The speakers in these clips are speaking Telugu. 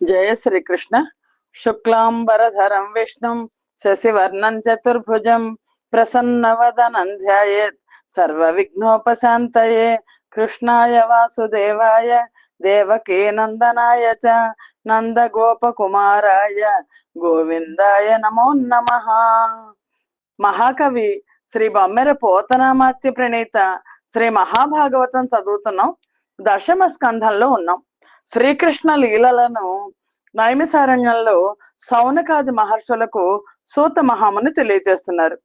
జయ శ్రీకృష్ణ. శుక్లాంబరధరం విష్ణుం శశివర్ణం చతుర్భుజం ప్రసన్నవదనం ధ్యాయేత్ సర్వ విఘ్నోపశాంతయే కృష్ణాయ వాసుదేవాయ దేవకీ నందనాయ చ నంద గోపకుమారాయ గోవిందాయ నమో నమ. మహాకవి శ్రీ బొమ్మెర పోతనామాత్య ప్రణీత శ్రీ మహాభాగవతం చదువుతున్నాం. దశమ స్కంధంలో ఉన్నాం. శ్రీకృష్ణ లీలలను నైమిసారణ్యంలో సౌనకాది మహర్షులకు సూత మహాముని తెలియజేస్తున్నారు.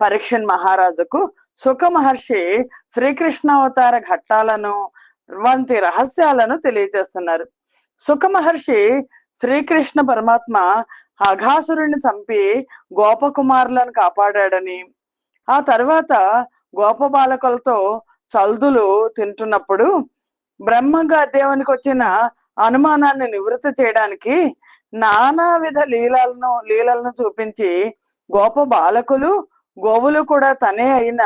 పరీక్షన్ మహారాజుకు సుఖ మహర్షి శ్రీకృష్ణావతార ఘట్టాలను వంటి రహస్యాలను తెలియజేస్తున్నారు. సుఖ మహర్షి శ్రీకృష్ణ పరమాత్మ అఘాసురుణ్ణి చంపి గోపకుమారులను కాపాడాడని ఆ తర్వాత గోప బాలకులతో చల్దులు తింటున్నప్పుడు బ్రహ్మంగా దేవునికి వచ్చిన అనుమానాన్ని నివృత్తి చేయడానికి నానా విధ లీలలను లీలలను చూపించి గోప బాలకులు గోవులు కూడా తనే అయిన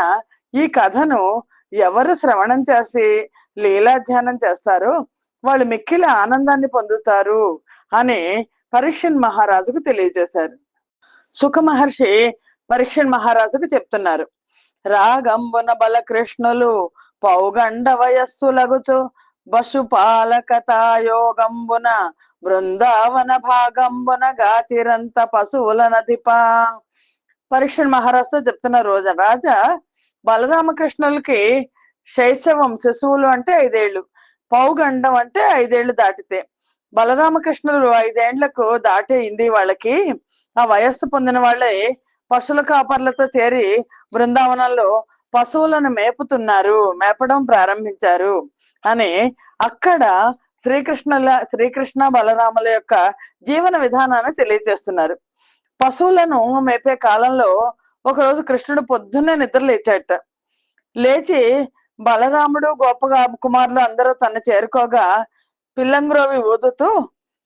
ఈ కథను ఎవరు శ్రవణం చేసి లీలాధ్యానం చేస్తారో వాళ్ళు మిక్కిలి ఆనందాన్ని పొందుతారు అని పరీక్షన్ మహారాజుకు తెలియజేశారు. సుఖ మహర్షి పరీక్షన్ మహారాజుకు చెప్తున్నారు. రాగంబున బలకృష్ణులు పౌగండ వయస్సులగుచు పశుపాలకతాయోగంబున బృందావన భాగంబున గాతిరంత పశువుల నదిపా. పరీక్షణ మహారాజుతో చెప్తున్న రోజు రాజా బలరామకృష్ణులకి శైశవం శిశువులు అంటే ఐదేళ్ళు పౌగండం అంటే ఐదేళ్ళు దాటితే. బలరామకృష్ణులు ఐదేండ్లకు దాటేయింది వాళ్ళకి ఆ వయస్సు పొందిన వాళ్ళే పశువుల కాపర్లతో చేరి బృందావనంలో పశువులను మేపుతున్నారు మేపడం ప్రారంభించారు అని అక్కడ శ్రీకృష్ణుల శ్రీకృష్ణ బలరాముల యొక్క జీవన విధానాన్ని తెలియజేస్తున్నారు. పశువులను మేపే కాలంలో ఒకరోజు కృష్ణుడు పొద్దున్నే నిద్ర లేచాట లేచి బలరాముడు గోపగా కుమారులు అందరూ తను చేరుకోగా పిల్లంగ్రోవి ఊదుతూ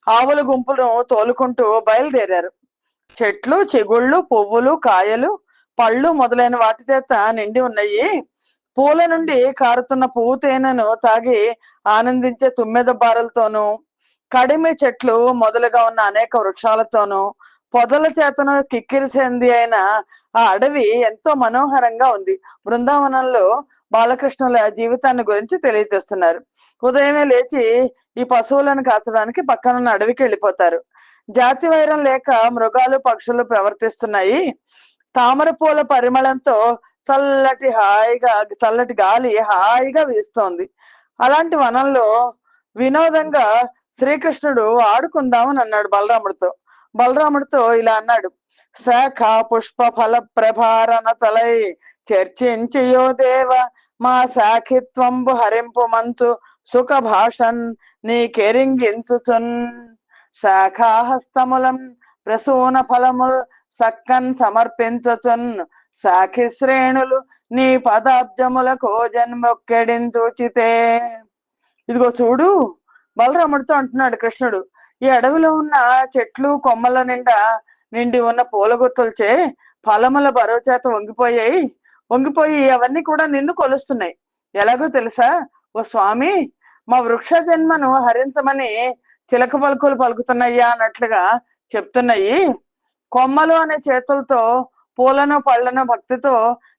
ఆవుల గుంపును తోలుకుంటూ బయలుదేరారు. చెట్లు చిగుళ్ళు పువ్వులు కాయలు పళ్ళు మొదలైన వాటి చేత నిండి ఉన్నాయి. పూల నుండి కారుతున్న పువ్వు తేనెను తాగి ఆనందించే తుమ్మెద బారలతోనూ కడిమి చెట్లు మొదలుగా ఉన్న అనేక వృక్షాలతోనూ పొదల చేతను కిక్కిరిసేంది అయిన ఆ అడవి ఎంతో మనోహరంగా ఉంది. బృందావనంలో బాలకృష్ణుల జీవితాన్ని గురించి తెలియజేస్తున్నారు. ఉదయమే లేచి ఈ పశువులను కాచడానికి పక్కనున్న అడవికి వెళ్ళిపోతారు. జాతి వైరం లేక మృగాలు పక్షులు ప్రవర్తిస్తున్నాయి. తామర పూల పరిమళంతో చల్లటి హాయిగా చల్లటి గాలి హాయిగా వీస్తోంది. అలాంటి వనంలో వినోదంగా శ్రీకృష్ణుడు ఆడుకుందామని అన్నాడు బలరాముడితో. బలరాముడితో ఇలా అన్నాడు శాఖ పుష్ప ఫల ప్రభారణ తలై చర్చించియో దేవ మా శాఖిత్వంబు హరింపు మంచు సుఖ భాషన్ నీ కెరింగించుచున్ శాఖాహస్తములం ప్రసూన ఫలముల్ సక్కన్ సమర్పించచున్ సాఖి శ్రేణులు నీ పదాబ్జములకు జన్మొక్కెడించుచితే ఇదిగో చూడు బలరాముడితో అంటున్నాడు కృష్ణుడు ఈ అడవిలో ఉన్న చెట్లు కొమ్మల నిండా నిండి ఉన్న పూల గుత్తులచే ఫలముల బరువు చేత వంగిపోయాయి. వంగిపోయి అవన్నీ కూడా నిన్ను కొలుస్తున్నాయి. ఎలాగో తెలుసా? ఓ స్వామి మా వృక్ష జన్మను హరించమని చిలక పలుకులు పలుకుతున్నాయ్యా అన్నట్లుగా చెప్తున్నాయి. కొమ్మలు అనే చేతులతో పూలను పళ్ళను భక్తితో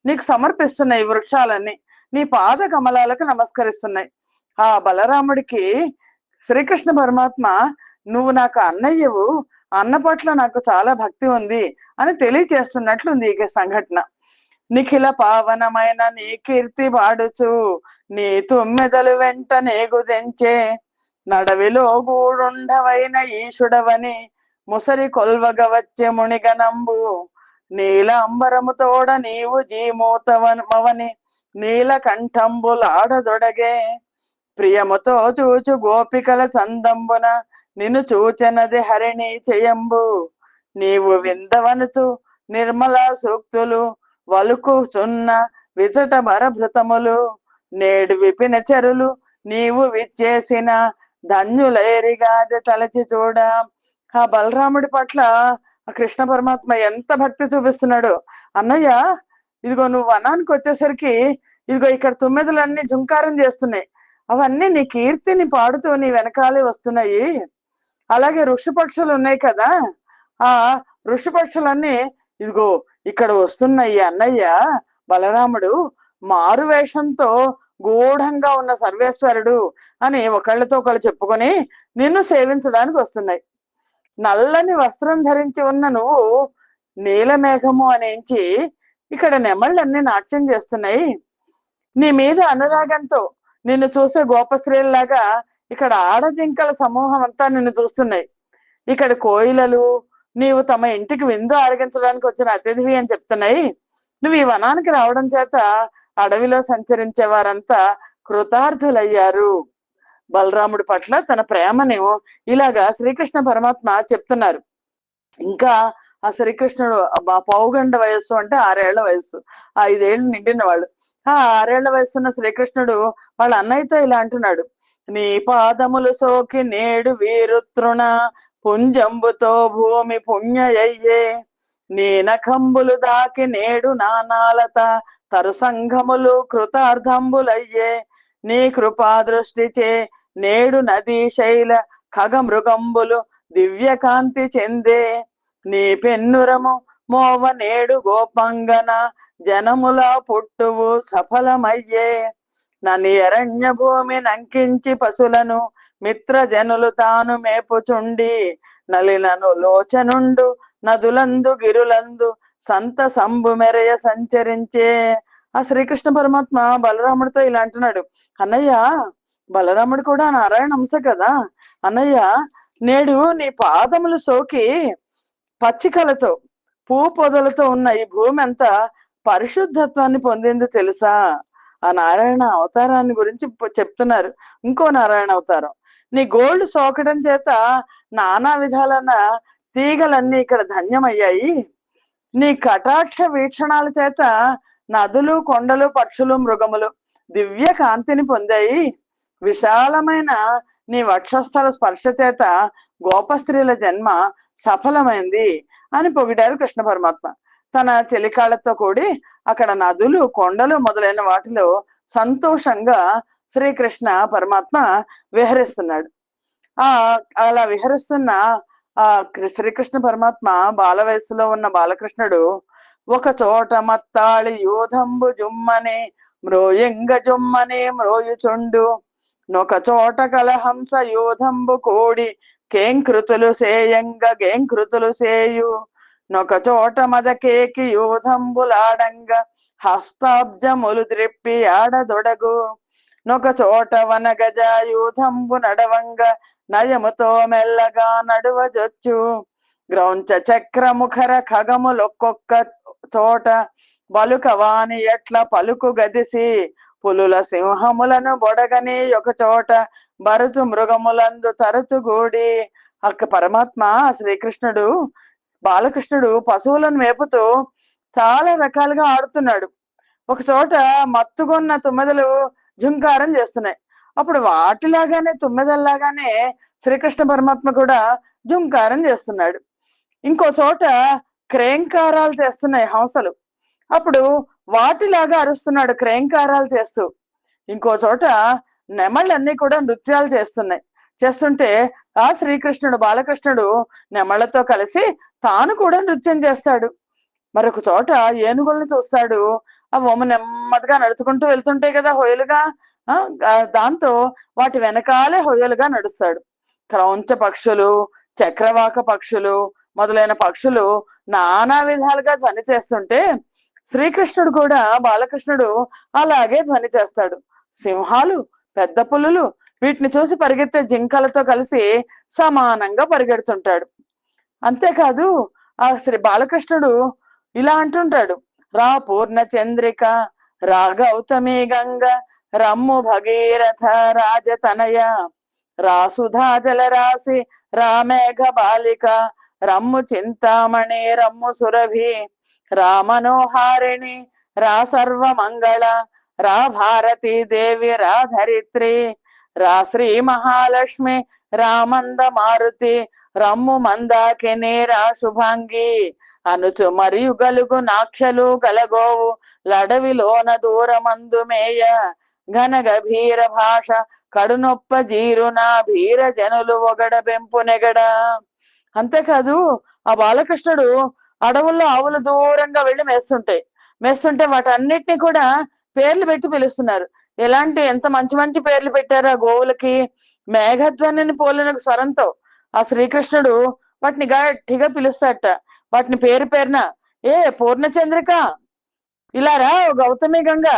నీకు సమర్పిస్తున్నాయి వృక్షాలన్నీ. నీ పాద కమలాలకు నమస్కరిస్తున్నాయి. ఆ బలరాముడికి శ్రీకృష్ణ పరమాత్మ నువ్వు నాకు అన్నయ్యవు అన్న పట్ల నాకు చాలా భక్తి ఉంది అని తెలియచేస్తున్నట్లుంది ఈ సంఘటన. నిఖిల పావనమైన నీ కీర్తి పాడుచు నీ తుమ్మెదలు వెంట నేగుదెంచే నడవిలో గూడుండవైన ఈశుడవని ముసరి కొల్వగ వచ్చే మునిగనంబు. నీల అంబరముతోడ నీవు జీమూతవని నీల కంఠంబులాడదొడగే ప్రియముతో చూచు గోపికల చందంబున నిన్ను చూచెనది హరిణి చేయంబు. నీవు విందవనుచు నిర్మల సూక్తులు వలుకు సున్న విచట భరభృతములు నేడు విపిన చెరులు నీవు విచ్చేసిన ధన్యులైరిగాది తలచి చూడ. ఆ బలరాముడి పట్ల ఆ కృష్ణ పరమాత్మ ఎంత భక్తి చూపిస్తున్నాడు. అన్నయ్య ఇదిగో నువ్వు వనానికి వచ్చేసరికి ఇదిగో ఇక్కడ తుమ్మెదలన్నీ జుంకారం చేస్తున్నాయి. అవన్నీ నీ కీర్తిని పాడుతూ నీ వెనకాలే వస్తున్నాయి. అలాగే ఋషిపక్షులు ఉన్నాయి కదా ఆ ఋషిపక్షులన్నీ ఇదిగో ఇక్కడ వస్తున్నాయి అన్నయ్య బలరాముడు మారు వేషంతో గూఢంగా ఉన్న సర్వేశ్వరుడు అని ఒకళ్ళతో ఒకళ్ళు చెప్పుకొని నిన్ను సేవించడానికి వస్తున్నాయి. నల్లని వస్త్రం ధరించి ఉన్న నువ్వు నీలమేఘము అనేంచి ఇక్కడ నెమళ్ళన్నీ నాట్యం చేస్తున్నాయి. నీ మీద అనురాగంతో నిన్ను చూసే గోపశ్రీలాగా ఇక్కడ ఆడజింకల సమూహం అంతా నిన్ను చూస్తున్నాయి. ఇక్కడ కోయిలలు నీవు తమ ఇంటికి విందు ఆరగించడానికి వచ్చిన అతిథివి అని చెప్తున్నాయి. నువ్వు ఈ వనానికి రావడం చేత అడవిలో సంచరించే వారంతా కృతార్థులయ్యారు. బలరాముడి పట్ల తన ప్రేమను ఇలాగా శ్రీకృష్ణ పరమాత్మ చెప్తున్నారు. ఇంకా ఆ శ్రీకృష్ణుడు ఆ పౌగండ వయస్సు అంటే ఆరేళ్ళ వయస్సు. ఆ ఐదేళ్ళు నిండిన వాళ్ళు. ఆ ఆరేళ్ళ వయసున్న శ్రీకృష్ణుడు వాళ్ళ అన్నయ్యతో ఇలా అంటున్నాడు. నీ పాదములు సోకి నేడు వీరుతృణ పుంజంబుతో భూమి పుణ్యయ్యే. నీ నఖంబులు దాకి నేడు నానాలత తరుసంఘములు కృతార్థంబులయ్యే. నీ కృపా దృష్టిచే నేడు నదీ శైల ఖగ మృగంబులు దివ్య కాంతి చెందే. నీ పెన్నురము మోవ నేడు గోపంగన జనముల పుట్టువు సఫలమయ్యే. నని అరణ్య భూమి నంకించి పశులను మిత్ర జనులు తాను మేపుచుండి. నలినను లోచనుండు నదులందు గిరులందు సంత సంబు మెరయ సంచరించే. ఆ శ్రీకృష్ణ పరమాత్మ బలరాముడితో ఇలా అంటున్నాడు అన్నయ్య బలరాముడు కూడా నారాయణ అంశ కదా? అన్నయ్య నేడు నీ పాదములు సోకి పచ్చికలతో పూ పొదలతో ఉన్న ఈ భూమి అంతా పరిశుద్ధత్వాన్ని పొందింది తెలుసా? ఆ నారాయణ అవతారాన్ని గురించి చెప్తున్నారు. ఇంకో నారాయణ అవతారం నీ గోల్డ్ సోకడం చేత నానా విధాలైన తీగలన్నీ ఇక్కడ ధన్యమయ్యాయి. నీ కటాక్ష వీక్షణాల చేత నదులు కొండలు పక్షులు మృగములు దివ్య కాంతిని పొందాయి. విశాలమైన నీ వక్షస్థల స్పర్శ చేత గోపస్త్రీల జన్మ సఫలమైంది అని పొగిడారు కృష్ణ పరమాత్మ. తన చెలికాళ్ళతో కూడి అక్కడ నదులు కొండలు మొదలైన వాటిలో సంతోషంగా శ్రీకృష్ణ పరమాత్మ విహరిస్తున్నాడు. ఆ అలా విహరిస్తున్న ఆ శ్రీకృష్ణ పరమాత్మ బాల వయస్సులో ఉన్న బాలకృష్ణుడు ఒక చోట మత్తాళి యూధంబు జుమ్మనే మ్రోయింగ జుమ్మనే మ్రోయుచుండు. నొక చోట కలహంస యూధంబు కోడి కేంకృతులు సేయంగ గేంకృతులు సేయు. నొక చోట మదకేకి యూధంబులాడంగ హస్తాబ్జములు త్రిప్పి ఆడదొడగు. నొక చోట వనగజ యూధంబు నడవంగ నయముతో మెల్లగా నడువజొచ్చు. గ్రౌంచ చక్ర ముఖర ఖగములొక్కొక్క చోట బలుకవాని ఎట్ల పలుకు గదిసి పులుల సింహములను బొడగని ఒక చోట భరతు మృగములందు తరచుగూడి అక్క పరమాత్మ శ్రీకృష్ణుడు బాలకృష్ణుడు పశువులను మేపుతూ చాలా రకాలుగా ఆడుతున్నాడు. ఒక చోట మత్తుగొన్న తుమ్మెదలు జుంకారం చేస్తున్నాయి. అప్పుడు వాటిలాగానే తుమ్మెదల్లాగానే శ్రీకృష్ణ పరమాత్మ కూడా జుంకారం చేస్తున్నాడు. ఇంకో చోట క్రేంకారాలు చేస్తున్నాయి హంసలు. అప్పుడు వాటిలాగా అరుస్తున్నాడు క్రేంకారాలు చేస్తూ. ఇంకో చోట నెమళ్ళన్నీ కూడా నృత్యాలు చేస్తున్నాయి. చేస్తుంటే ఆ శ్రీకృష్ణుడు బాలకృష్ణుడు నెమళ్ళతో కలిసి తాను కూడా నృత్యం చేస్తాడు. మరొక చోట ఏనుగుల్ని చూస్తాడు. ఆ బొమ్మ నెమ్మదిగా నడుచుకుంటూ వెళ్తుంటాయి కదా హొయలుగా ఆ, దాంతో వాటి వెనకాలే హొయలుగా నడుస్తాడు. క్రౌంచ పక్షులు చక్రవాక పక్షులు మొదలైన పక్షులు నానా విధాలుగా ధ్వని చేస్తుంటే శ్రీకృష్ణుడు కూడా బాలకృష్ణుడు అలాగే ధ్వని చేస్తాడు. సింహాలు పెద్ద పులులు వీటిని చూసి పరిగెత్తే జింకలతో కలిసి సమానంగా పరిగెడుతుంటాడు. అంతేకాదు ఆ శ్రీ బాలకృష్ణుడు ఇలా అంటుంటాడు. రా పూర్ణ చంద్రిక రా గౌతమి గంగ రమ్ము భగీరథ రాజతనయ రా సుధా జలరాశి రామేఘ బాలిక రమ్ము చింతామణి రమ్ము సురభి రా మనోహారిణి రా సర్వమంగళ రా భారతీ దేవి రా ధరిత్రి రా శ్రీ మహాలక్ష్మి రామంద మారుతి రమ్ము మందాకిని రా శుభాంగి అనుచు మరియు గలుగు నాక్షలు గలగోవు లడవిలోన దూరమందు మేయ ఘన గభీర భాష కడునొప్ప జీరునా భీర జనులు ఒగడ బెంపు నెగడ. అంతేకాదు ఆ బాలకృష్ణుడు అడవుల్లో ఆవులు దూరంగా వెళ్ళి మేస్తుంటాయి మేస్తుంటే వాటన్నిటిని కూడా పేర్లు పెట్టి పిలుస్తున్నారు. ఎలాంటి ఎంత మంచి మంచి పేర్లు పెట్టారు ఆ గోవులకి? మేఘధ్వనిని పోలిన స్వరంతో ఆ శ్రీకృష్ణుడు వాటిని గట్టిగా పిలుస్తాట వాటిని పేరు పేరున ఏ పూర్ణచంద్రిక ఇలారా రా గౌతమి గంగ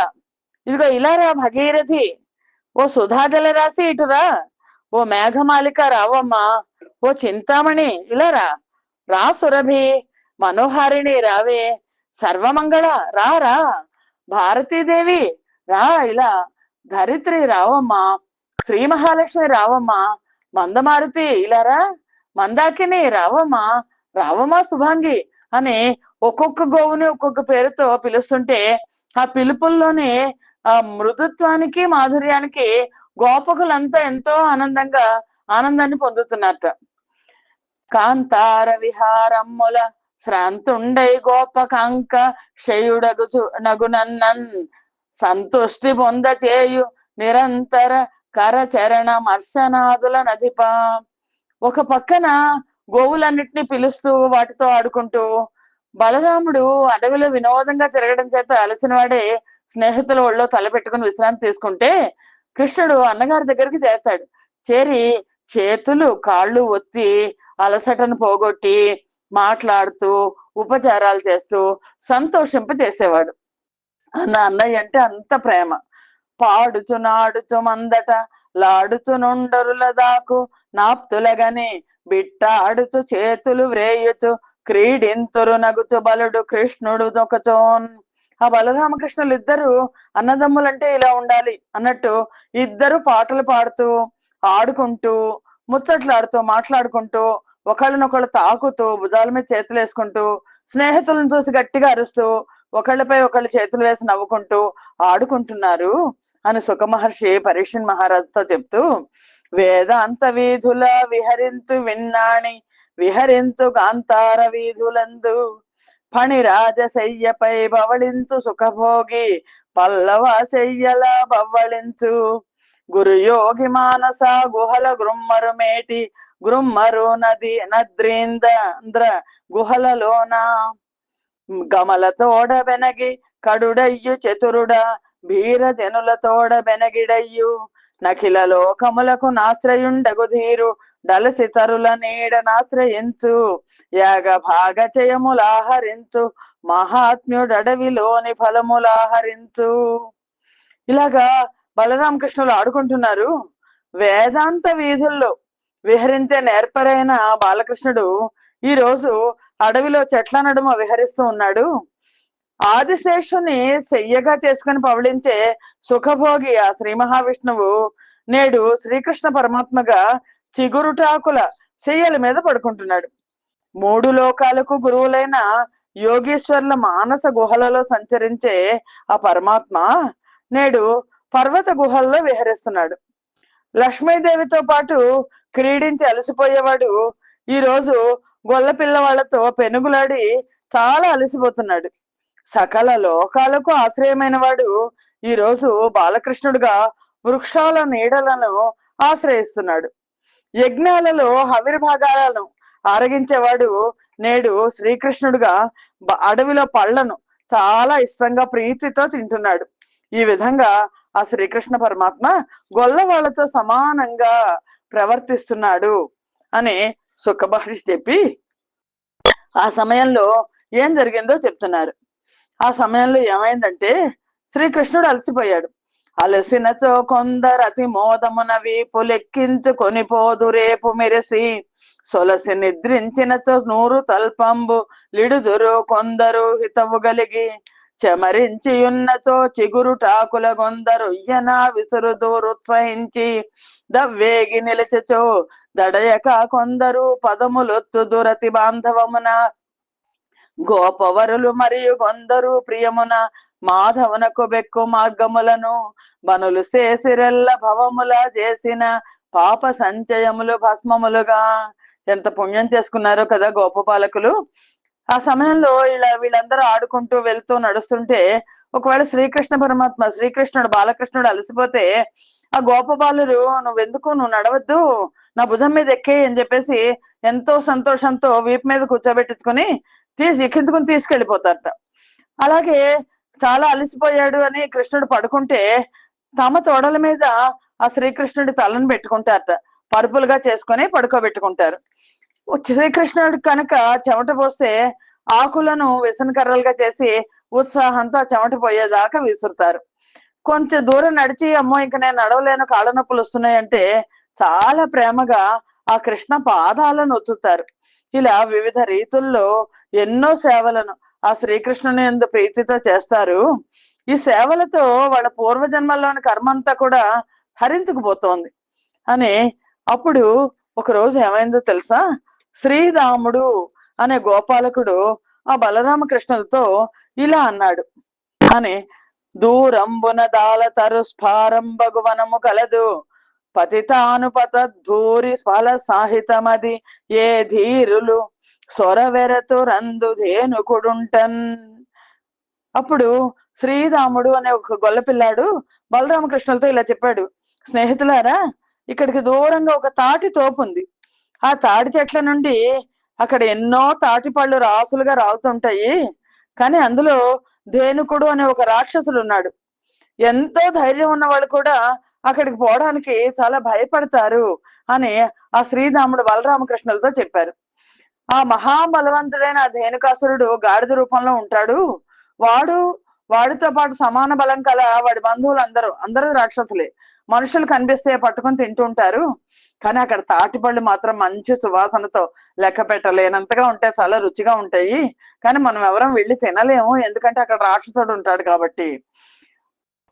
ఇదిగో ఇలా రా భగీరథి. ఓ సుధాదల రాసి ఇటురా. ఓ మేఘమాలిక రావమ్మా. ఓ చింతామణి ఇలా రా. రా సురభి మనోహారిణి రావే. సర్వమంగళ రా రా. భారతీదేవి రా ఇలా. ధరిత్రి రావమ్మా. శ్రీ మహాలక్ష్మి రావమ్మా. మందమారుతి ఇలా రా. మందాకిని రావమ్మా. రావమ్మా శుభాంగి అని ఒక్కొక్క గోవుని ఒక్కొక్క పేరుతో పిలుస్తుంటే ఆ పిలుపుల్లోని ఆ మృదుత్వానికి మాధుర్యానికి గోపకులంతా ఎంతో ఆనందంగా ఆనందాన్ని పొందుతున్నట్ట. కాంతార విహారమ్ముల శ్రాంతుండై గోపకంక శయుడగుచు నగునన్నన్ సంతుష్టి పొంద చేయు నిరంతర కరచరణ మర్శనాదుల నదిప ఒక పక్కన గోవులన్నిటిని పిలుస్తూ వాటితో ఆడుకుంటూ బలరాముడు అడవిలో వినోదంగా తిరగడం చేత అలసిన వాడే స్నేహితుల ఒళ్ళో తలపెట్టుకుని విశ్రాంతి తీసుకుంటే కృష్ణుడు అన్నగారి దగ్గరికి చేస్తాడు చేరి చేతులు కాళ్ళు ఒత్తి అలసటను పోగొట్టి మాట్లాడుతూ ఉపచారాలు చేస్తూ సంతోషింప చేసేవాడు. అన్న అన్నయ్య అంటే అంత ప్రేమ. పాడుచు నాడుచు మందట లాడుచు నుండరుల దాకు నాప్తులగని బిట్ట ఆడుచు చేతులు వ్రేయుచు క్రీడింతురు నగుచు బలుడు కృష్ణుడు నొకచోన్ ఆ బలరామకృష్ణులు ఇద్దరు అన్నదమ్ములంటే ఇలా ఉండాలి అన్నట్టు ఇద్దరు పాటలు పాడుతూ ఆడుకుంటూ ముచ్చట్లాడుతూ మాట్లాడుకుంటూ ఒకళ్ళనొకళ్ళు తాకుతూ భుజాల మీద చేతులు వేసుకుంటూ స్నేహితులను చూసి గట్టిగా అరుస్తూ ఒకళ్ళపై ఒకళ్ళు చేతులు వేసి నవ్వుకుంటూ ఆడుకుంటున్నారు అని సుఖ మహర్షి పరీక్షన్ మహారాజుతో చెప్తూ వేదాంత వీధుల విహరించు విన్నాణి విహరించు కాంతార వీధులందు ఫణిరాజ శయ్యపై బవళించు సుఖభోగి పల్లవ శయ్యల బవ్వళించు గురు యోగి మానస గుహల గృమ్మరు మేటి గృమ్మరు నది నద్రీంద్ర గుహలలోన. గమల తోడ వెనగి కడుడయ్యు చతురుడ భీర జనుల తోడ బెనగిడయ్యు. నఖిల లోకములకు నాశ్రయుండగు ధీరు డలసి తరుల నీడనాశ్రయించు యాగ భాగ మహాత్మ్యుడు అడవిలోని ఫలములాహరించు ఇలాగా బలరామకృష్ణులు ఆడుకుంటున్నారు. వేదాంత వీధుల్లో విహరించే నేర్పరైన బాలకృష్ణుడు ఈ రోజు అడవిలో చెట్ల నడుమ విహరిస్తూ ఉన్నాడు. ఆదిశేషుని శయ్యగా చేసుకుని పవళించే సుఖభోగి ఆ శ్రీ మహావిష్ణువు నేడు శ్రీకృష్ణ పరమాత్మగా చిగురుటాకుల శయ్యల మీద పడుకుంటున్నాడు. మూడు లోకాలకు గురువులైన యోగేశ్వర్ల మానస గుహలలో సంచరించే ఆ పరమాత్మ నేడు పర్వత గుహల్లో విహరిస్తున్నాడు. లక్ష్మీదేవితో పాటు క్రీడించి అలసిపోయేవాడు ఈ రోజు గొల్ల పిల్లవాళ్ళతో పెనుగులాడి చాలా అలసిపోతున్నాడు. సకల లోకాలకు ఆశ్రయమైన వాడు ఈ రోజు బాలకృష్ణుడుగా వృక్షాల నీడలను ఆశ్రయిస్తున్నాడు. యజ్ఞాలలో హవిర్భాగాలను ఆరగించేవాడు నేడు శ్రీకృష్ణుడుగా అడవిలో పళ్ళను చాలా ఇష్టంగా ప్రీతితో తింటున్నాడు. ఈ విధంగా ఆ శ్రీకృష్ణ పరమాత్మ గొల్లవాళ్ళతో సమానంగా ప్రవర్తిస్తున్నాడు అని సుఖమహర్షి చెప్పి ఆ సమయంలో ఏం జరిగిందో చెప్తున్నారు. ఆ సమయంలో ఏమైందంటే శ్రీకృష్ణుడు అలసిపోయాడు. అలసినచో కొందరు అతి మోదమున వీపు లెక్కించుకొని పోదు రేపు మెరిసి. సొలసి నిద్రించినచో నూరు తల్పంబు లిడుదురు కొందరు హితవు గలిగి. చెమరించి ఉన్నచో చిగురు టాకుల గొందరు ఇయ్యన విసురు దూరుత్సహించి. దవ్వేగి నిలచచో దడయక కొందరు పదములొత్తు దురతి బాంధవమున. గోపవరులు మరియు కొందరు ప్రియమున మాధవనకు బెక్కు మార్గములను బనులు చేసిరెల్ల భవముల చేసిన పాప సంచయములు భస్మములుగా. ఎంత పుణ్యం చేసుకున్నారో కదా గోపపాలకులు ఆ సమయంలో ఇలా వీళ్ళందరూ ఆడుకుంటూ వెళ్తూ నడుస్తుంటే ఒకవేళ శ్రీకృష్ణ పరమాత్మ శ్రీకృష్ణుడు బాలకృష్ణుడు అలసిపోతే ఆ గోపబాలురు నువ్వెందుకు? నువ్వు నడవద్దు. నా భుజం మీద ఎక్కే అని చెప్పేసి ఎంతో సంతోషంతో వీపు మీద కూర్చోబెట్టించుకొని తీసి ఎక్కించుకుని తీసుకెళ్ళిపోతారట అలాగే చాలా అలసిపోయాడు అని కృష్ణుడు పడుకుంటే తమ తోడల మీద ఆ శ్రీకృష్ణుడి తలను పెట్టుకుంటారట. పరుపులుగా చేసుకొని పడుకోబెట్టుకుంటారు. శ్రీకృష్ణుడు కనుక చెమట పోస్తే ఆకులను విసనకర్రలుగా చేసి ఉత్సాహంతో చెమట పోయేదాకా విసురుతారు. కొంచెం దూరం నడిచి అమ్మో ఇంక నేను నడవలేను కాళ్ళ నొప్పులు వస్తున్నాయంటే చాలా ప్రేమగా ఆ కృష్ణ పాదాలను ఒత్తుతారు. ఇలా వివిధ రీతుల్లో ఎన్నో సేవలను ఆ శ్రీకృష్ణుని ఎందు ప్రీతితో చేస్తారు. ఈ సేవలతో వాళ్ళ పూర్వజన్మల్లోని కర్మంతా కూడా హరించుకుపోతోంది. అని అప్పుడు ఒక రోజు ఏమైందో తెలుసా? శ్రీరాముడు అనే గోపాలకుడు ఆ బలరామకృష్ణులతో ఇలా అన్నాడు. అని దూరంబున దాల తరు స్ఫారం వనము కలదు. పతితానుపత ధూరి ఫల సాహితమది ఏ ధీరులు సొరవెరతు రందు ధేనుకుడుంటన్. అప్పుడు శ్రీరాముడు అనే ఒక గొల్లపిల్లాడు బలరామకృష్ణులతో ఇలా చెప్పాడు స్నేహితులారా ఇక్కడికి దూరంగా ఒక తాటి తోపు ఉంది. ఆ తాటి చెట్ల నుండి అక్కడ ఎన్నో తాటి పళ్ళు రాసులుగా రాలుతుంటాయి కానీ అందులో ధేనుకుడు అనే ఒక రాక్షసుడు ఉన్నాడు. ఎంతో ధైర్యం ఉన్న వాళ్ళు కూడా అక్కడికి పోవడానికి చాలా భయపడతారు అని ఆ శ్రీరాముడు బలరామకృష్ణులతో చెప్పారు. ఆ మహాబలవంతుడైన ధేనుకాసురుడు గాడిద రూపంలో ఉంటాడు. వాడు వాడితో పాటు సమాన బలం కల వాడి బంధువులు అందరూ అందరూ రాక్షసులే. మనుషులు కనిపిస్తే పట్టుకొని తింటుంటారు కానీ అక్కడ తాటిపళ్ళు మాత్రం మంచి సువాసనతో లెక్క పెట్టలేనంతగా ఉంటాయి చాలా రుచిగా ఉంటాయి. కానీ మనం ఎవరం వెళ్ళి తినలేము. ఎందుకంటే అక్కడ రాక్షసుడు ఉంటాడు కాబట్టి.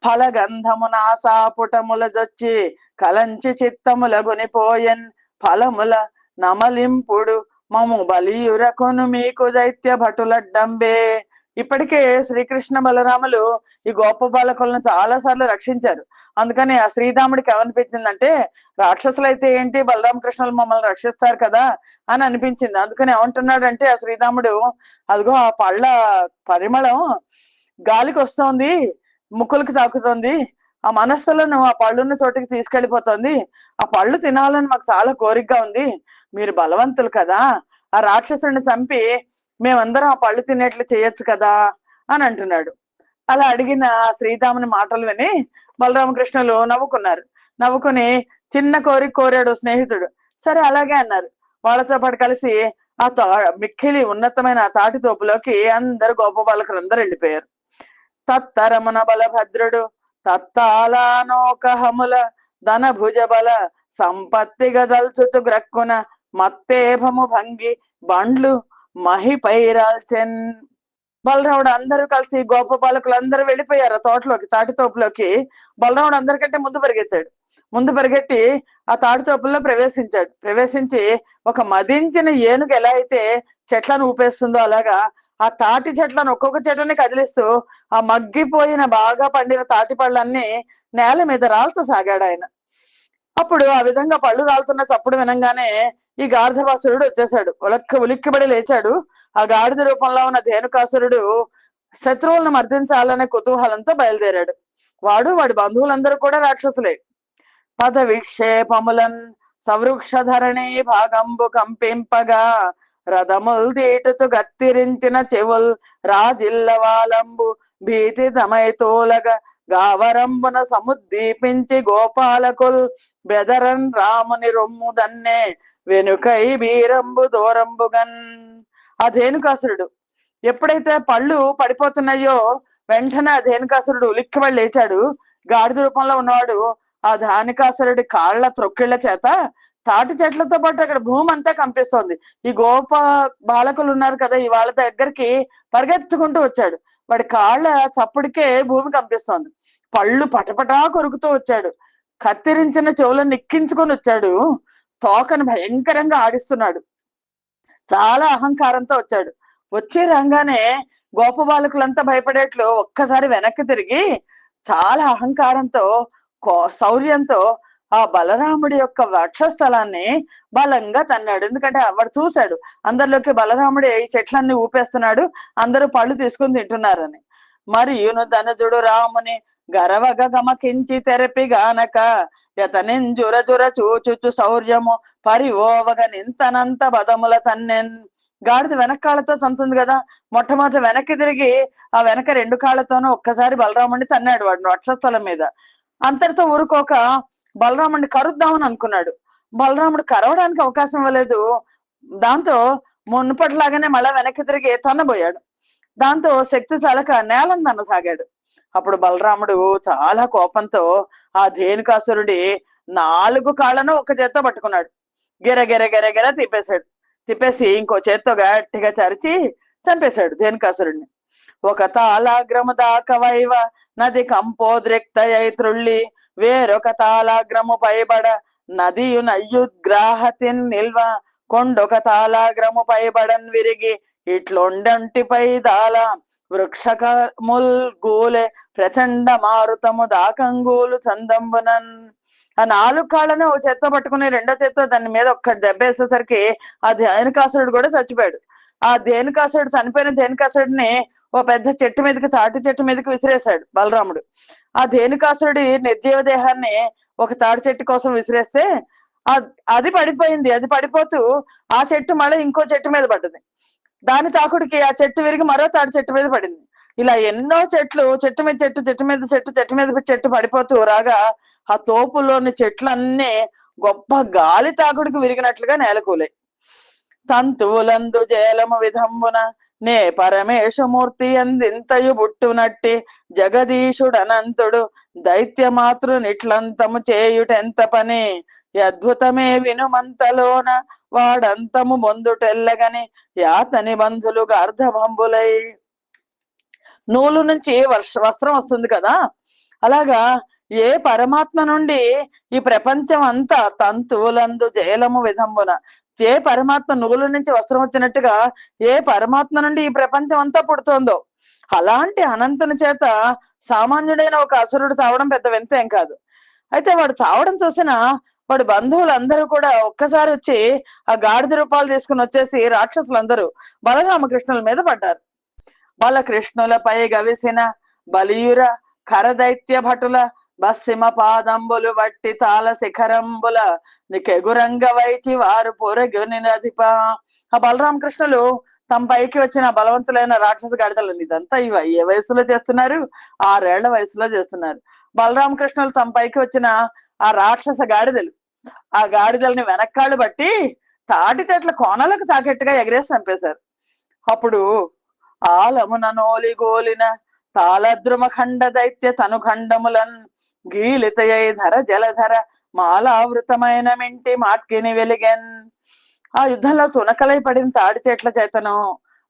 ఫలగంధమున ఆశాపుటముల జొచ్చి కలంచి చిత్తముల గునిపోయన్ ఫలముల నమలింపుడు మము బలియురకును మీకు దైత్య భటులడ్డంబే. ఇప్పటికే శ్రీకృష్ణ బలరాములు ఈ గోప బాలకులను చాలా సార్లు రక్షించారు. అందుకని ఆ శ్రీరాముడికి ఏమనిపించిందంటే రాక్షసులు అయితే ఏంటి బలరామకృష్ణులు మమ్మల్ని రక్షిస్తారు కదా అని అనిపించింది. అందుకని ఏమంటున్నాడంటే ఆ శ్రీరాముడు అదిగో ఆ పళ్ళ పరిమళం గాలికి వస్తోంది ముక్కులకు తాకుతుంది. ఆ మనస్సులను ఆ పళ్ళున్న చోటికి తీసుకెళ్ళిపోతుంది ఆ పళ్ళు తినాలని మాకు చాలా కోరికగా ఉంది. మీరు బలవంతులు కదా. ఆ రాక్షసుడిని చంపి మేమందరం ఆ పళ్ళు తినేట్లు చేయొచ్చు కదా అని అంటున్నాడు. అలా అడిగిన శ్రీరాముని మాటలు విని బలరామకృష్ణులు నవ్వుకున్నారు. నవ్వుకుని చిన్న కోరిక కోరాడు స్నేహితుడు. సరే అలాగే అన్నారు. వాళ్ళతో పాటు కలిసి ఆ తా మిక్కిలి ఉన్నతమైన ఆ తాటి తోపులోకి అందరు గోపబాలకులు అందరు వెళ్ళిపోయారు. తత్తరమున బలభద్రుడు తత్తాలానోకహముల ధన భుజ బల సంపత్తి దల్చుతు గ్రక్కున మత్తేభము భంగి బండ్లు మహిపైరాల్చెన్ బలరాముడు అందరూ కలిసి గోప బాలకులు అందరూ వెళ్ళిపోయారు ఆ తోటలోకి తాటితోపులోకి బలరాముడు అందరికంటే ముందు పరిగెత్తాడు. ముందు పరిగెట్టి ఆ తాటితోపుల్లో ప్రవేశించాడు. ప్రవేశించి ఒక మదించిన ఏనుగు ఎలా అయితే చెట్లను ఊపేస్తుందో అలాగా ఆ తాటి చెట్లను ఒక్కొక్క చెట్టుని కదిలిస్తూ ఆ మగ్గిపోయిన బాగా పండిన తాటి పళ్ళన్నీ నేల మీద రాల్చసాగాడు ఆయన. అప్పుడు ఆ విధంగా పళ్ళు రాలుతున్న చప్పుడు వినంగానే ఈ గార్ధవాసురుడు వచ్చేసాడు ఉలక్క ఉలిక్కిబడి లేచాడు. ఆ గాడిద రూపంలో ఉన్న ధేనుకాసురుడు శత్రువులను మర్దించాలనే కుతూహలంతో బయలుదేరాడు. వాడు వాడి బంధువులందరూ కూడా రాక్షసులే. పద విక్షేపములన్ సవృక్షధరణి భాగంబు కంపింపగా రథముల్ దీటుతు గత్తిరించిన చెవుల్ రాజిల్లవాలంబు భీతి తమైతోలగ గావరంబున సముద్దీపించి గోపాలకుల్ బెదరన్ రాముని రొమ్ము దన్నే వెనుకై బీరంబు దూరంబుగన్. ఆ ధేనుకాసురుడు ఎప్పుడైతే పళ్ళు పడిపోతున్నాయో వెంటనే ఆ ధేనుకాసురుడు ఉలిక్కిబడి లేచాడు. గాడిద రూపంలో ఉన్నవాడు ఆ ధానికాసురుడి కాళ్ళ త్రొక్కిళ్ళ చేత తాటి చెట్లతో పాటు అక్కడ భూమి అంతా కంపిస్తోంది. ఈ గోప బాలకులు ఉన్నారు కదా ఈ వాళ్ళ దగ్గరికి పరిగెత్తుకుంటూ వచ్చాడు. వాడి కాళ్ళ చప్పుడికే భూమి కంపిస్తోంది. పళ్ళు పటపటా కొరుకుతూ వచ్చాడు. కత్తిరించిన చెవులను నిక్కించుకొని వచ్చాడు. తోకను భయంకరంగా ఆడిస్తున్నాడు. చాలా అహంకారంతో వచ్చాడు. వచ్చే రంగానే గోప బాలకులంతా భయపడేట్లు ఒక్కసారి వెనక్కి తిరిగి చాలా అహంకారంతో కో- శౌర్యంతో ఆ బలరాముడి యొక్క వక్షస్థలాన్ని బలంగా తన్నాడు. ఎందుకంటే వాడు చూశాడు అందరిలోకి బలరాముడు ఈ చెట్లన్నీ ఊపేస్తున్నాడు అందరూ పళ్ళు తీసుకుని తింటున్నారని. మరియును ధనుజుడు రాముని గరవగ గమకించి తెరపి గానక యతనింజుర జుర చూచుచు శౌర్యము పరివోవగ నింతనంత బదముల తన్నెన్. గాడిద వెనకాళ్ళతో తంతుంది కదా మొట్టమొదటి వెనక్కి తిరిగి ఆ వెనక రెండు కాళ్ళతోనూ ఒక్కసారి బలరాముడిని తన్నాడు వాడు వక్షస్థలం మీద. అంతటితో ఊరుకోక బలరాముడిని కరుద్దామని అనుకున్నాడు. బలరాముడు కరవడానికి అవకాశం ఇవ్వలేదు. దాంతో మునుపటిలాగానే మళ్ళా వెనక్కి తిరిగి తన్నబోయాడు. దాంతో శక్తి చాలక నేలను తన్నసాగాడు. అప్పుడు బలరాముడు చాలా కోపంతో ఆ ధేనుకాసురుడి నాలుగు కాళ్ళను ఒక చేత్తో పట్టుకున్నాడు. గిర గిర గిర గిర తిప్పేశాడు. తిప్పేసి ఇంకో చేత్తో గట్టిగా చరిచి చంపేశాడు ధేనుకాసురుడిని ఒక తాళాగ్రము దాకా వైవ నది కంపోద్రిక్తయై త్రుళ్ళి వేరొక తాళాగ్రము పైబడ నదియు నయ్యుద్గ్రాహతిన్ నిల్వ కొండొక తాళాగ్రము పైబడన్ విరిగి ఇట్లొండంటిపై దాల వృక్షకముల్ గూలె ప్రచండ మారుతము దాకంగూలు చందంబునన్. ఆ నాలుగు కాళ్ళను ఓ చేత్తో పట్టుకుని రెండో చేత్తో దాని మీద ఒక్క దెబ్బేసేసరికి ఆ ధేనుకాసురుడు కూడా చచ్చిపోయాడు. ఆ ధేనుకాసురుడు చనిపోయిన ధేనుకాసురుడిని ఓ పెద్ద చెట్టు మీదకి తాటి చెట్టు మీదకి విసిరేశాడు బలరాముడు. ఆ ధేనుకాసురుడి నిర్జీవ దేహాన్ని ఒక తాడి చెట్టు కోసం విసిరేస్తే అది పడిపోయింది. అది పడిపోతూ ఆ చెట్టు మళ్ళీ ఇంకో చెట్టు మీద పడ్డది. దాని తాకుడికి ఆ చెట్టు విరిగి మరో తాడి చెట్టు మీద పడింది. ఇలా ఎన్నో చెట్లు చెట్టు మీద చెట్టు చెట్టు మీద చెట్టు చెట్టు మీద చెట్టు పడిపోతూ రాగా ఆ తోపులోని చెట్లన్నీ గొప్ప గాలి తాకుడికి విరిగినట్లుగా నేలకూలాయి. తంతువులందు జేలము విధంబున నే పరమేశమూర్తి అందింతయు బుట్టునట్టి జగదీశుడనంతుడు దైత్యమాతృనిట్లంతము చేయుటెంత పని? అద్భుతమే వినుమంతలోన వాడంతము బొందుటెల్లగని యాతని బంధులు అర్ధబంబులై నూలు నుంచి వర్ష వస్త్రం వస్తుంది కదా? అలాగా ఏ పరమాత్మ నుండి ఈ ప్రపంచం అంతా తంతువులందు జయలము విధంబున ఏ పరమాత్మ నూలు నుంచి వస్త్రం వచ్చినట్టుగా ఏ పరమాత్మ నుండి ఈ ప్రపంచం అంతా పుడుతోందో? అలాంటి అనంతుని చేత సామాన్యుడైన ఒక అసురుడు చావడం పెద్ద వింత ఏం కాదు. అయితే వాడు చావడం చూసిన వాడు బంధువులందరూ కూడా ఒక్కసారి వచ్చి ఆ గాడిద రూపాలు తీసుకుని వచ్చేసి రాక్షసులందరూ బలరామకృష్ణుల మీద పడ్డారు. బలకృష్ణులపై గవిసిన బలియుర కరదైత్య భటుల బస్సిమ పాదంబులు వట్టి తాళ శిఖరంబుల నికెగురంగ వైచి వారు పొరగుని ఆ ఆ బలరామకృష్ణులు తమ పైకి వచ్చిన బలవంతులైన రాక్షస గాడిదలు ఇదంతా ఇవ ఏ వయసులో చేస్తున్నారు? ఆరేళ్ళ వయసులో చేస్తున్నారు. బలరామకృష్ణులు తమ పైకి వచ్చిన ఆ రాక్షస గాడిదలు. ఆ గాడిదల్ని వెనక్కాళ్ళు బట్టి తాటి చెట్ల కోనలకు తాకెట్టుగా ఎగరేసి చంపేశారు. అప్పుడు ఆలమున నోలి గోలిన తాళద్రుమ ఖండ దైత్య తను ఖండములన్ గీలితయై ధర జలధర మాలావృతమైన మింటి మాట్కిని వెలిగెన్. ఆ యుద్ధంలో తునకలై పడిన తాడి చెట్ల చేతను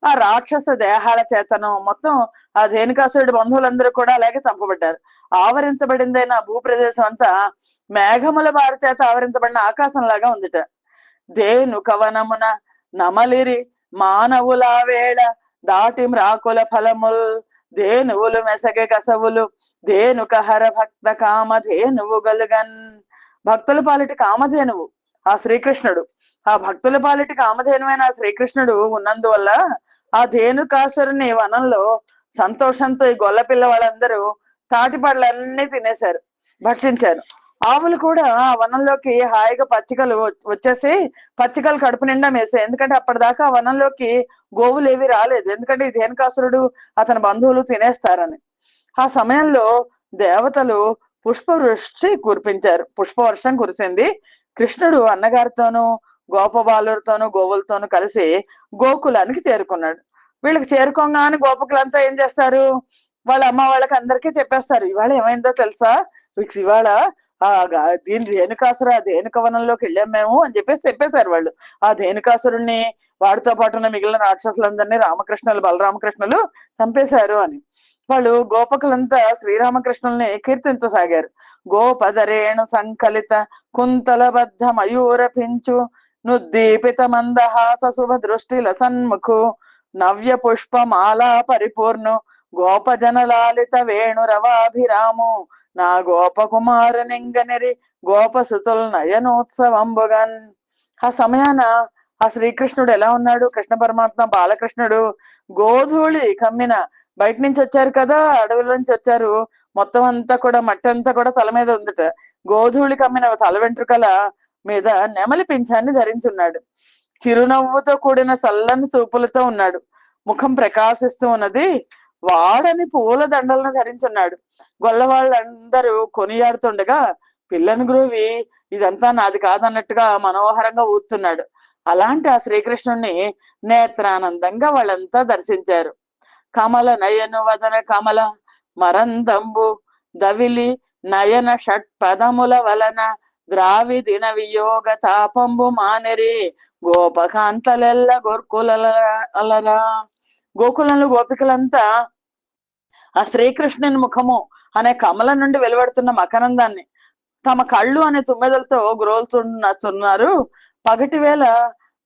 ఆ రాక్షస దేహాల చేతను మొత్తం ఆ ధేనుకాసురుడి బంధువులందరూ కూడా అలాగే చంపబడ్డారు. ఆవరించబడిందైన భూప్రదేశం అంతా మేఘముల వారి చేత ఆవరించబడిన ఆకాశం లాగా ఉందిట. ధేను కవనమున నమలిరి మానవుల వేళ దాటి మ్రాకుల ఫలముల్ ధేనువులు మెసగె కసవులు ధేనుక హర భక్త కామ ధేనువు గలుగన్ భక్తుల పాలిటి కామధేనువు ఆ శ్రీకృష్ణుడు. ఆ భక్తుల పాలిటి కామధేనువైన ఆ శ్రీకృష్ణుడు ఉన్నందువల్ల ఆ ధేనుకాసురుని వనంలో సంతోషంతో ఈ గొల్ల పిల్లవాళ్ళందరూ తాటి పళ్ళన్నీ తినేశారు భక్షించారు. ఆవులు కూడా ఆ వనంలోకి హాయిగా పచ్చికలు వచ్చేసి పచ్చికలు కడుపు నిండా మేసాయి. ఎందుకంటే అప్పటిదాకా ఆ వనంలోకి గోవులు ఏవి రాలేదు. ఎందుకంటే ఈ ధేనుకాసురుడు అతని బంధువులు తినేస్తారని. ఆ సమయంలో దేవతలు పుష్పవృష్టి కురిపించారు. పుష్పవర్షం కురిసింది. కృష్ణుడు అన్నగారితోనూ గోపబాలుడితోనూ గోవులతోనూ కలిసి గోకులానికి చేరుకున్నాడు. వీళ్ళకి చేరుకోగానే గోపకులంతా ఏం చేస్తారు? వాళ్ళ అమ్మ వాళ్ళకి అందరికీ చెప్పేస్తారు. ఇవాళ ఏమైందో తెలుసా? వీళ్ళకి ఇవాళ ఆ దీని ధేనుకాసుర ధేనుక వనంలోకి వెళ్ళాం మేము అని చెప్పేసి చెప్పేశారు వాళ్ళు. ఆ ధేనుకాసురుణ్ణి వాడితో పాటు ఉన్న మిగిలిన రాక్షసులందరినీ రామకృష్ణులు బలరామకృష్ణులు చంపేశారు అని. వాళ్ళు గోపకులంతా శ్రీరామకృష్ణుల్ని కీర్తించసాగారు. గోపదరేణు సంకలిత కుంతలబద్ధ మయూరపించు నుద్దీపిత మందహాస శుభ దృష్టిల సన్ముఖు నవ్య పుష్పమాలా పరిపూర్ణు గోపజనలాలిత వేణు రవాభిరాము నా గోపకుమార నింగనిరి గోపసుతుల నయనోత్సవంబుగన్. ఆ సమయాన ఆ శ్రీకృష్ణుడు ఎలా ఉన్నాడు? కృష్ణ పరమాత్మ బాలకృష్ణుడు గోధూళి కమ్మిన బయట నుంచి వచ్చారు కదా అడవుల నుంచి వచ్చారు. మొత్తం అంతా కూడా మట్టి అంతా కూడా తల మీద ఉందట. గోధూళి కమ్మిన తల వెంట్రుకల మీద నెమలి పింఛాన్ని ధరించున్నాడు. చిరునవ్వుతో కూడిన చల్లని చూపులతో ఉన్నాడు. ముఖం ప్రకాశిస్తూ ఉన్నది. వాడని పూల దండలను ధరించున్నాడు. గొల్లవాళ్ళందరూ కొనియాడుతుండగా పిల్లని గురువి ఇదంతా నాది కాదన్నట్టుగా మనోహరంగా ఊతున్నాడు అలాంటి ఆ శ్రీకృష్ణుణ్ణి నేత్రానందంగా వాళ్ళంతా దర్శించారు. కమల నయను వదన కమల మరందంబు దవిలి నయన షట్ పదముల వలన ద్రావి దిన వియోగ తాపంబు మానెరి గోపకాంతలెల్ల గోర్కులరా గోకులంలో గోపికలంతా ఆ శ్రీకృష్ణుని ముఖము అనే కమల నుండి వెలువడుతున్న మకరందాన్ని తమ కళ్ళు అనే తుమ్మెదలతో గ్రోల్తున్నారు పగటి వేళ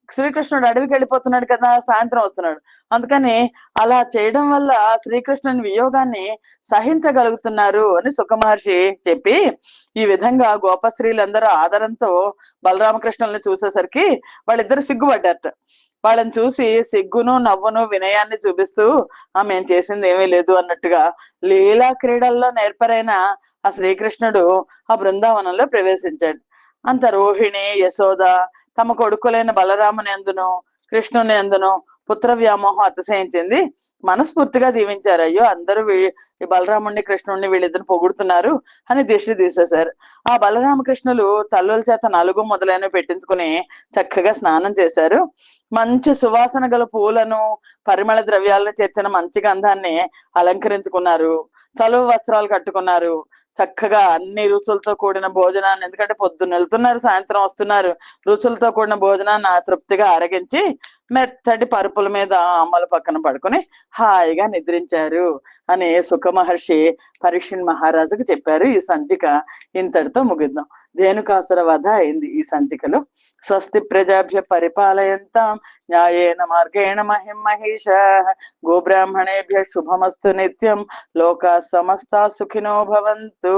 శ్రీకృష్ణుడు అడవికి వెళ్ళిపోతున్నాడు కదా సాయంత్రం వస్తున్నాడు. అందుకని అలా చేయడం వల్ల శ్రీకృష్ణుని వియోగాన్ని సహించగలుగుతున్నారు అని సుఖమహర్షి చెప్పి ఈ విధంగా గోప స్త్రీలందరూ ఆదరంతో బలరామకృష్ణుల్ని చూసేసరికి వాళ్ళిద్దరు సిగ్గుపడ్డారట. వాళ్ళని చూసి సిగ్గును నవ్వును వినయాన్ని చూపిస్తూ ఆ మేం చేసింది ఏమీ లేదు అన్నట్టుగా లీలా క్రీడల్లో నేర్పరైన ఆ శ్రీకృష్ణుడు ఆ బృందావనంలో ప్రవేశించాడు. అంత రోహిణి యశోద తమ కొడుకులైన బలరాముని ఎందును కృష్ణుని ఎందును పుత్ర వ్యామోహం అతిశయించింది. మనస్ఫూర్తిగా దీవించారు. అయ్యో అందరూ వీ- ఈ బలరాముడిని కృష్ణుడిని వీళ్ళిద్దరు పొగుడుతున్నారు అని దిష్టి తీసేశారు. ఆ బలరామకృష్ణులు తల్లుల చేత నలుగు మొదలైనవి పెట్టించుకుని చక్కగా స్నానం చేశారు. మంచి సువాసన గల పూలను పరిమళ ద్రవ్యాలను చేర్చిన మంచి గంధాన్ని అలంకరించుకున్నారు. చలువ వస్త్రాలు కట్టుకున్నారు. చక్కగా అన్ని రుచులతో కూడిన భోజనాన్ని ఎందుకంటే పొద్దున్న వెళ్తున్నారు సాయంత్రం వస్తున్నారు రుచులతో కూడిన భోజనాన్ని తృప్తిగా అరగించి మెత్తటి పరుపుల మీద అమ్మల పక్కన పడుకొని హాయిగా నిద్రించారు అని సుఖ మహర్షి పరీక్షణ్ మహారాజుకు చెప్పారు. ఈ సంచిక ఇంతటితో ముగిద్దాం. ధేనుకాసుర వధ అయింది ఈ సంచికలో స్వస్తి ప్రజాభ్య పరిపాలయంతాం న్యాయేన మార్గేణ మహిం మహిష గోబ్రాహ్మణేభ్య శుభమస్తు నిత్యం లోకా సమస్త సుఖినో భవంతు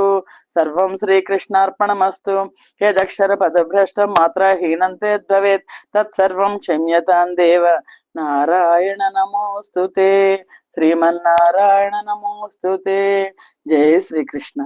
సర్వం శ్రీకృష్ణార్పణమస్తు యదక్షర పదభ్రష్టం మాత్రహీనంతే భవేత్ తత్సర్వం క్షమ్యతాం దేవ నారాయణ నమోస్తుతే శ్రీమన్నారాయణ నమోస్తుతే జయ శ్రీకృష్ణ